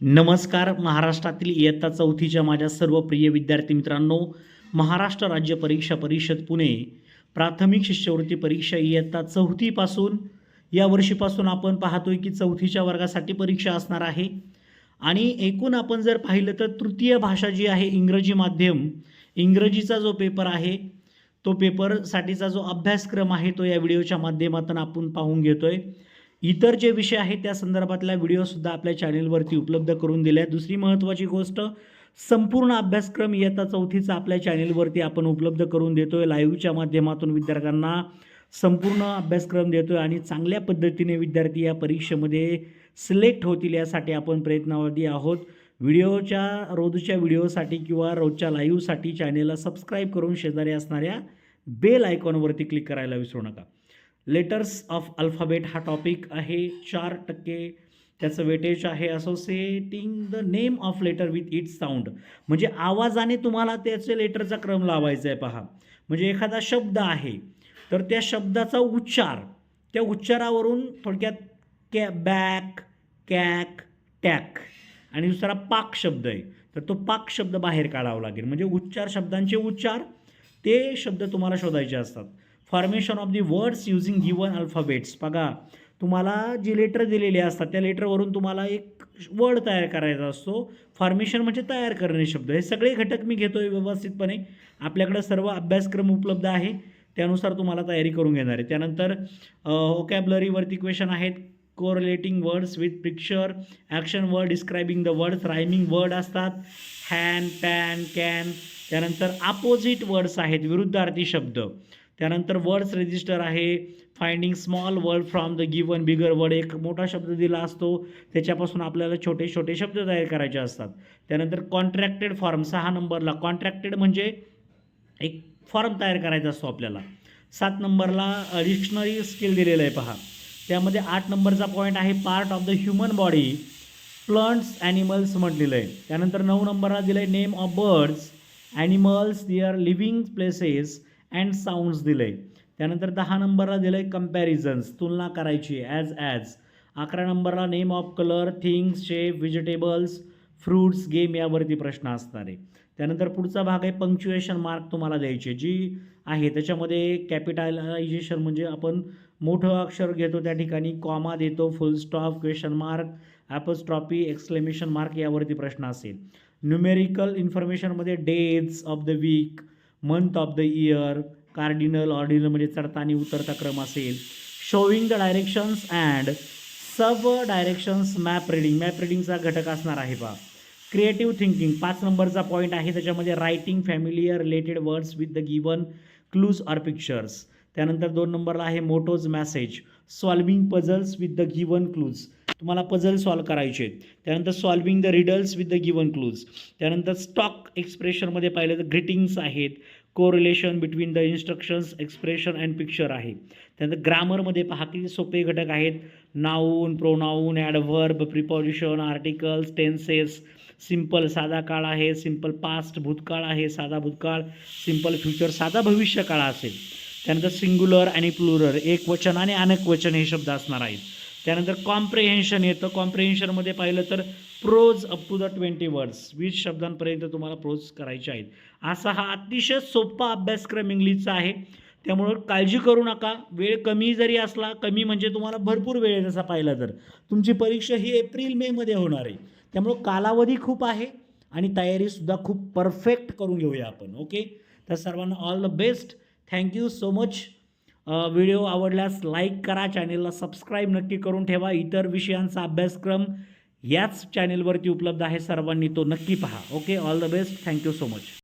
नमस्कार. महाराष्ट्रातील इयत्ता चौथीच्या माझ्या सर्व प्रिय विद्यार्थी मित्रांनो महाराष्ट्र राज्य परीक्षा परिषद पुणे प्राथमिक शिष्यवृत्ती परीक्षा इयत्ता चौथीपासून या वर्षीपासून आपण पाहतोय की चौथीच्या वर्गासाठी परीक्षा असणार आहे. आणि एकूण आपण जर पाहिलं तर तृतीय भाषा जी आहे इंग्रजी माध्यम इंग्रजीचा जो पेपर आहे तो पेपरसाठीचा जो अभ्यासक्रम आहे तो या व्हिडिओच्या माध्यमातून आपण पाहून घेतोय. इतर जे विषय आहेत त्या संदर्भातल्या व्हिडिओसुद्धा आपल्या चॅनेलवरती उपलब्ध करून दिल्या आहेत. दुसरी महत्त्वाची गोष्ट संपूर्ण अभ्यासक्रम इयत्ता चौथीचा आपल्या चॅनेलवरती आपण उपलब्ध करून देतो आहे लाईव्हच्या माध्यमातून विद्यार्थ्यांना संपूर्ण अभ्यासक्रम देतो आहे आणि चांगल्या पद्धतीने विद्यार्थी या परीक्षेमध्ये सिलेक्ट होतील यासाठी आपण प्रयत्नावधी आहोत. व्हिडिओच्या रोजच्या व्हिडिओसाठी किंवा रोजच्या लाईव्हसाठी चॅनेलला सबस्क्राईब करून शेजारी असणाऱ्या बेल आयकॉनवरती क्लिक करायला विसरू नका. लेटर्स ऑफ अल्फाबेट हा टॉपिक आहे चार टक्के त्याचं वेटेज आहे associating the name of letter with its sound. म्हणजे आवाजाने तुम्हाला त्याचे लेटरचा क्रम लावायचा आहे पहा. म्हणजे एखादा शब्द आहे तर त्या शब्दाचा उच्चार त्या उच्चारावरून थोडक्यात कॅ बॅक कॅक टॅक आणि दुसरा पाक शब्द आहे तर तो पाक शब्द बाहेर काढावा लागेल. म्हणजे उच्चार शब्दांचे उच्चार ते शब्द तुम्हाला शोधायचे असतात. Formation of the words using given alphabets बघा तुम्हाला जी लेटर दिलेली असतात त्या लेटरवरून तुम्हाला एक वर्ड तयार करायचा असतो. फॉर्मेशन म्हणजे तयार करणे शब्द. हे सगळे घटक मी घेतो आहे व्यवस्थितपणे. आपल्याकडं सर्व अभ्यासक्रम उपलब्ध आहे. त्यानुसार तुम्हाला तयारी करून घेणार आहे. त्यानंतर ओकॅबलरीवरती क्वेश्चन आहेत. Correlating words with picture action word describing the words rhyming word असतात. हॅन पॅन कॅन त्यानंतर अपोजिट वर्ड्स आहेत विरुद्धार्थी शब्द. त्यानंतर वर्ड्स रजिस्टर आहे. Finding small word from the given bigger word एक मोठा शब्द दिला असतो. त्याच्यापासून आपल्याला छोटे छोटे शब्द तयार करायचे असतात. त्यानंतर कॉन्ट्रॅक्टेड फॉर्म सहा नंबरला. कॉन्ट्रॅक्टेड म्हणजे एक फॉर्म तयार करायचा असतो आपल्याला. सात नंबरला डिक्शनरी स्किल दिलेलं आहे पहा. त्यामध्ये आठ नंबरचा पॉईंट आहे part of the human body plants animals म्हटलेलं आहे. त्यानंतर नऊ नंबरला दिलं आहे name of birds animals their living places and sounds दिलं आहे त्यानंतर दहा नंबरला दिलं आहे कम्पॅरिझन्स तुलना करायची ॲज ॲज अकरा नंबरला name of colour things shape vegetables fruits game यावरती प्रश्न असणार आहे. त्यानंतर पुढचा भाग आहे पंक्च्युएशन मार्क तुम्हाला द्यायचे जी आहे. त्याच्यामध्ये कॅपिटलायझेशन म्हणजे आपण मोठं अक्षर घेतो त्या ठिकाणी कॉमा देतो full stop question mark apostrophe exclamation mark यावरती प्रश्न असेल. Numerical इन्फॉर्मेशनमध्ये days of the week month of the year cardinal ordinal म्हणजे चढता आणि उतरता क्रम असेल. Showing the directions and sub directions map reading map रिडिंगचा घटक असणार आहे बा. क्रिएटिव्ह थिंकिंग पाच नंबरचा पॉईंट आहे. त्याच्यामध्ये writing familiar related words with the given clues or pictures त्यानंतर दोन नंबरला आहे mottos message solving puzzles with the given clues तुम्हाला पझल सॉल्व करायचे आहेत. त्यानंतर solving the riddles with the given clues त्यानंतर स्टॉक एक्सप्रेशनमध्ये पाहिलं तर ग्रीटिंग्स आहेत. Correlation between the instructions expression and picture आहे. त्यानंतर ग्रामरमध्ये पहा किती सोपे घटक आहेत. Noun pronoun adverb preposition articles tenses simple साधा काळ आहे. सिंपल पास्ट भूतकाळ आहे. साधा भूतकाळ. सिंपल फ्युचर साधा भविष्यकाळ असेल. त्यानंतर सिंग्युलर आणि प्लुरर एक वचन आणि अनेक वचन हे शब्द असणार आहेत. त्यानंतर कॉम्प्रेहेन्शन येतं. कॉम्प्रेहेन्शनमध्ये पाहिलं तर prose up to the twenty words वीस शब्दांपर्यंत तुम्हाला प्रोज करायचे आहेत. असा हा अतिशय सोपा अभ्यासक्रम इंग्लिशचा आहे. त्यामुळं काळजी करू नका. वेळ कमी जरी असला कमी म्हणजे तुम्हाला भरपूर वेळ आहे तसा पाहिला तर. तुमची परीक्षा ही एप्रिल मेमध्ये होणार आहे. त्यामुळं कालावधी खूप आहे आणि तयारीसुद्धा खूप परफेक्ट करून घेऊया आपण. ओके तर सर्वांना all the best thank you so much video आवडल्यास लाईक करा चॅनेलला सबस्क्राईब नक्की करून ठेवा. इतर विषयांचा अभ्यासक्रम याच चॅनेलवरती उपलब्ध आहे. सर्वांनी तो नक्की पहा. Okay? All the best. Thank you so much.